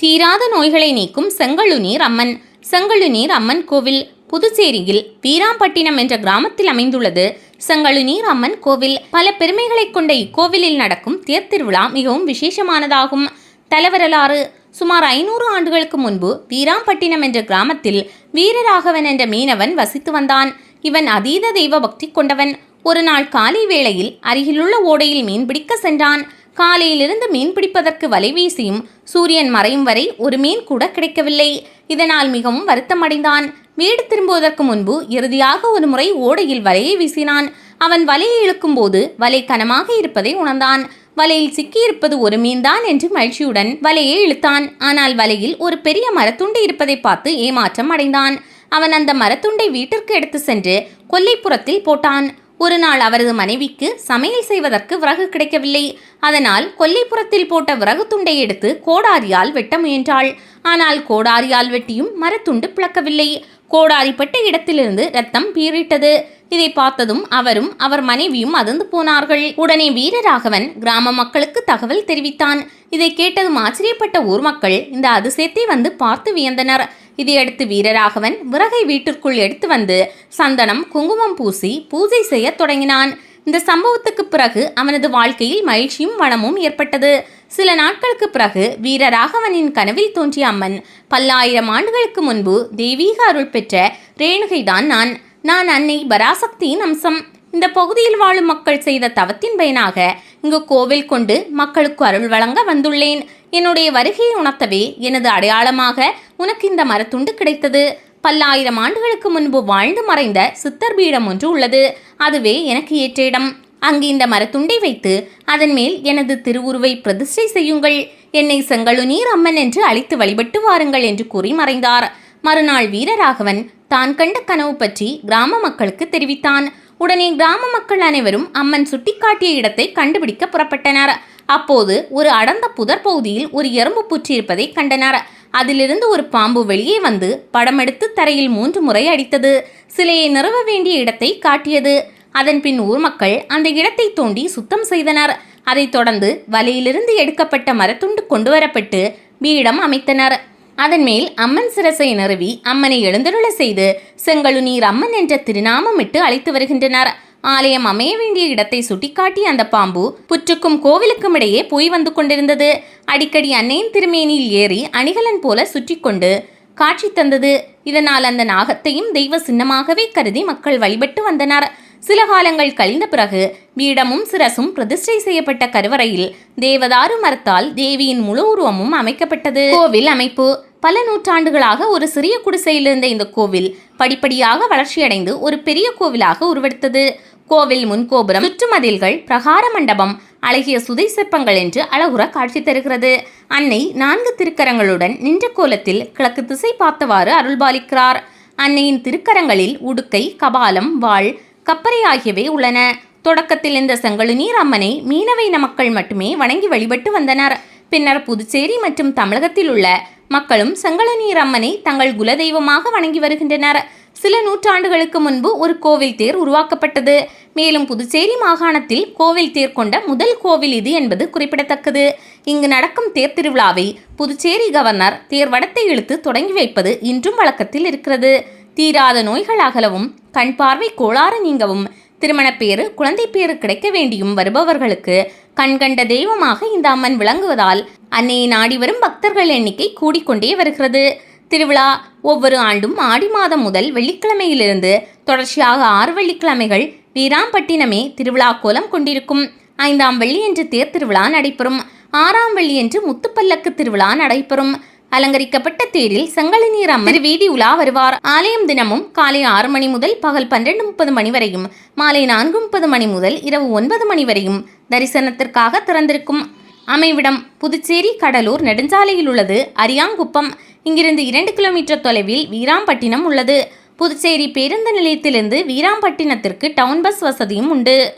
தீராத நோய்களை நீக்கும் செங்கழுநீர் அம்மன். செங்கழுநீர் அம்மன் கோவில் புதுச்சேரியில் வீராம்பட்டினம் என்ற கிராமத்தில் அமைந்துள்ளது. செங்கழுநீர் அம்மன் கோவில் பல பெருமைகளை கொண்ட இக்கோவிலில் நடக்கும் தேர்த்திருவிழா மிகவும் விசேஷமானதாகும். தலவரலாறு சுமார் ஐநூறு ஆண்டுகளுக்கு முன்பு வீராம்பட்டினம் என்ற கிராமத்தில் வீரராகவன் என்ற மீனவன் வசித்து வந்தான். இவன் அதீத தெய்வ பக்தி கொண்டவன். ஒரு நாள் காலை வேளையில் அருகிலுள்ள ஓடையில் மீன்பிடிக்க சென்றான். காலையிலிருந்து மீன் பிடிப்பதற்கு வலை வீசியும் சூரியன் மறையும் வரை ஒரு மீன் கூட கிடைக்கவில்லை. இதனால் மிகவும் வருத்தமடைந்தான். வீடு திரும்புவதற்கு முன்பு இறுதியாக ஒரு முறை ஓடையில் வலையை வீசினான். அவன் வலையை இழுக்கும்போது வலை கனமாக இருப்பதை உணர்ந்தான். வலையில் சிக்கியிருப்பது ஒரு மீன்தான் என்று மகிழ்ச்சியுடன் வலையை இழுத்தான். ஆனால் வலையில் ஒரு பெரிய மரத்துண்டு இருப்பதை பார்த்து ஏமாற்றம் அடைந்தான். அவன் அந்த மரத்துண்டை வீட்டிற்கு எடுத்து சென்று கொல்லைப்புறத்தில் போட்டான். ஒரு நாள் அவரது மனைவிக்கு சமையல் செய்வதற்கு விறகு கிடைக்கவில்லை. அதனால் கொல்லைப்புறத்தில் போட்ட விறகு துண்டை எடுத்து கோடாரியால் வெட்ட முயன்றாள். ஆனால் கோடாரியால் வெட்டியும் மரத்துண்டு பிளக்கவில்லை. கோடாரிப்பட்ட இடத்திலிருந்து ரத்தம் பீறிட்டது. இதை பார்த்ததும் அவரும் அவர் மனைவியும் அதிர்ந்து போனார்கள். உடனே வீரராகவன் கிராம மக்களுக்கு தகவல் தெரிவித்தான். இதை கேட்டதும் ஆச்சரியப்பட்ட ஊர் மக்கள் இந்த அதிசயத்தை வந்து பார்த்து வியந்தனர். இதையடுத்து வீரராகவன் விறகை வீட்டிற்குள் எடுத்து வந்து சந்தனம் குங்குமம் பூசி பூஜை செய்யத் தொடங்கினான். இந்த சம்பவத்துக்கு பிறகு அவனது வாழ்க்கையில் மகிழ்ச்சியும் வளமும் ஏற்பட்டது. சில நாட்களுக்கு பிறகு வீரராகவனின் கனவில் தோன்றிய அம்மன் பல்லாயிரம் ஆண்டுகளுக்கு முன்பு தெய்வீக அருள் பெற்ற ரேணுகைதான் நான். நான் அன்னை பராசக்தியின் அம்சம். இந்த பகுதியில் வாழும் மக்கள் செய்த தவத்தின் பயனாக இங்கு கோவில் கொண்டு மக்களுக்கு அருள் வழங்க வந்துள்ளேன். என்னுடைய வருகையை உணர்த்தவே எனது அடையாளமாக உனக்கு இந்த மரத்துண்டு கிடைத்தது. பல்லாயிரம் ஆண்டுகளுக்கு முன்பு வாழ்ந்து மறைந்த சித்தர் பீடம் ஒன்று உள்ளது. அதுவே எனக்கு ஏற்ற இடம். அங்கு இந்த மரத்துண்டை வைத்து அதன் மேல் எனது திருவுருவை பிரதிஷ்டை செய்யுங்கள். என்னை செங்கழுநீர் அம்மன் என்று அழைத்து வழிபட்டு வாருங்கள் என்று கூறி மறைந்தார். மறுநாள் வீரராகவன் தான் கண்ட கனவு பற்றி கிராம மக்களுக்கு தெரிவித்தான். உடனே கிராம மக்கள் அனைவரும் அம்மன் சுட்டிக்காட்டிய இடத்தை கண்டுபிடிக்க புறப்பட்டனர். அப்போது ஒரு அடர்ந்த புதர் பகுதியில் ஒரு எறும்பு பூச்சி இருப்பதை கண்டனர். அதிலிருந்து ஒரு பாம்பு வெளியே வந்து படமெடுத்து தரையில் மூன்று முறை அடித்தது. சிலையை நிறுவ வேண்டிய இடத்தை காட்டியது. அதன் பின் ஊர் மக்கள் அந்த இடத்தை தோண்டி சுத்தம் செய்தனர். அதைத் தொடர்ந்து வலையிலிருந்து எடுக்கப்பட்ட மரத்துண்டு கொண்டு வரப்பட்டு பீடம் அமைத்தனர். அதன் மேல் அம்மன் சிரசை நிறுவி அம்மனை எழுந்தருள செய்து செங்கழுநீர் அம்மன் என்ற திருநாமமிட்டு அழைத்து வருகின்றனர். ஆலயம் அமைய வேண்டிய இடத்தை சுட்டிக்காட்டி அந்த பாம்பு புற்றுக்கும் கோவிலுக்கும் இடையே போய் வந்து கொண்டிருந்தது. அடிக்கடி அன்னையின் திருமேனியில் ஏறி அணிகலன் போல சுற்றி கொண்டு காட்சி தந்தது. இதனால் அந்த நாகத்தையும் தெய்வ சின்னமாகவே கருதி மக்கள் வழிபட்டு வந்தனர். சில காலங்கள் கழிந்த பிறகு பீடமும் சிரசும் பிரதிஷ்டை செய்யப்பட்ட கருவறையில் தேவதாரு மரத்தால் தேவியின் முழு உருவமும் அமைக்கப்பட்டது. கோவில் அமைப்பு. பல நூற்றாண்டுகளாக ஒரு சிறிய குடிசையில் இருந்த இந்த கோவில் படிப்படியாக வளர்ச்சியடைந்து ஒரு பெரிய கோவிலாக உருவெடுத்தது. கோவில் முன்கோபுரம் சுற்றுமதில்கள் பிரகார மண்டபம் அழகிய சுதை சிற்பங்கள் என்று அழகுற காட்சி தருகிறது. அன்னை நான்கு திருக்கரங்களுடன் நின்ற கோலத்தில் கிழக்கு திசை பார்த்தவாறு அருள்பாலிக்கிறார். அன்னையின் திருக்கரங்களில் உடுக்கை கபாலம் வாள் கப்பரை ஆகியவை உள்ளன. தொடக்கத்தில் இந்த செங்கழுநீர் அம்மனை மீனவின மக்கள் மட்டுமே வணங்கி வழிபட்டு வந்தனர். பின்னர் புதுச்சேரி மற்றும் தமிழகத்தில் உள்ள மக்களும் செங்கழுநீர் அம்மனை தங்கள் குலதெய்வமாக வணங்கி வருகின்றனர். சில நூற்றாண்டுகளுக்கு முன்பு ஒரு கோவில் தேர் உருவாக்கப்பட்டது. மேலும் புதுச்சேரி மாகாணத்தில் கோவில் தேர் கொண்ட முதல் கோவில் இது என்பது குறிப்பிடத்தக்கது. இங்கு நடக்கும் தேர் திருவிழாவை புதுச்சேரி கவர்னர் தேர் வடத்தை இழுத்து தொடங்கி வைப்பது இன்றும் வழக்கத்தில் இருக்கிறது. தீராத நோய்கள் அகலவும் கண் பார்வை கோளாறு நீங்கவும் திருமணப்பேறு குழந்தைப்பேறு கிடைக்க வேண்டியும் வருபவர்களுக்கு கண்கண்ட தெய்வமாக இந்த அம்மன் விளங்குவதால் அன்னையை நாடி வரும் பக்தர்கள் எண்ணிக்கை கூடிக்கொண்டே வருகிறது. திருவிழா ஒவ்வொரு ஆண்டும் ஆடி மாதம் முதல் வெள்ளிக்கிழமையிலிருந்து தொடர்ச்சியாக ஆறு வெள்ளிக்கிழமைகள் வீராம்பட்டினமே திருவிழா கோலம் கொண்டிருக்கும். ஐந்தாம் வெள்ளியன்று தேர் திருவிழா நடைபெறும். ஆறாம் வெள்ளியன்று முத்துப்பல்லக்கு திருவிழா நடைபெறும். அலங்கரிக்கப்பட்ட தேரில் செங்கழுநீர் அம்மன் வீதி உலா வருவார். ஆலயம் தினமும் காலை ஆறு மணி முதல் பகல் பன்னிரண்டு முப்பது மணி வரையும் மாலை நான்கு முப்பது மணி முதல் இரவு ஒன்பது மணி வரையும் தரிசனத்திற்காக திறந்திருக்கும். அமைவிடம் புதுச்சேரி கடலூர் நெடுஞ்சாலையில் உள்ளது. அரியாங்குப்பம் இங்கிருந்து இரண்டு கிலோமீட்டர் தொலைவில் வீராம்பட்டினம் உள்ளது. புதுச்சேரி பேருந்து நிலையத்திலிருந்து வீராம்பட்டினத்திற்கு டவுன் பஸ் வசதியும் உண்டு.